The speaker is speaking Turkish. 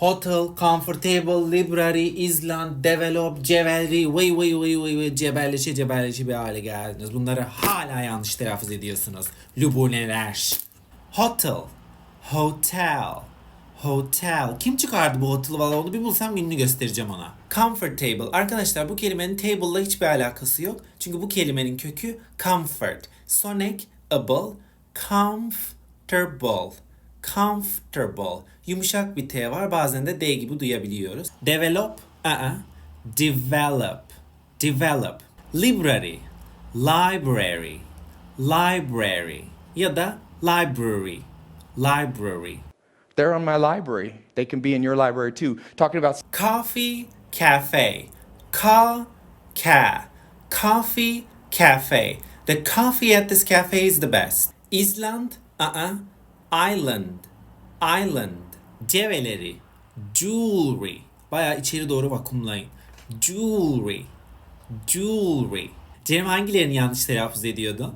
Hotel, comfortable, library, island, develop, jewelry, vay vay vay vay vay cebelleşe cebelleşe bir hale geldiniz. Bunları hala yanlış telaffuz ediyorsunuz. Lubuneler. Hotel, hotel, hotel. Kim çıkardı bu hotel'ı valla onu bir bulsam gününü göstereceğim ona. Comfortable. Arkadaşlar bu kelimenin table'la hiçbir alakası yok. Çünkü bu kelimenin kökü comfort. Sonic, able, comfortable. Comfortable. Yumuşak bir T var. Bazen de D gibi duyabiliyoruz. Develop. Uh-uh. Develop. Develop. Library. Library. Library. Ya da library. Library. They're on my library. They can be in your library too. Talking about Coffee cafe. Ka ca. Coffee cafe. The coffee at this cafe is the best. Island, uh-uh. Island. Island. Ceveleri. Jewelry. Bayağı içeri doğru vakumlayın. Jewelry. Jewelry. Cem hangilerini yanlış telaffuz ediyordu?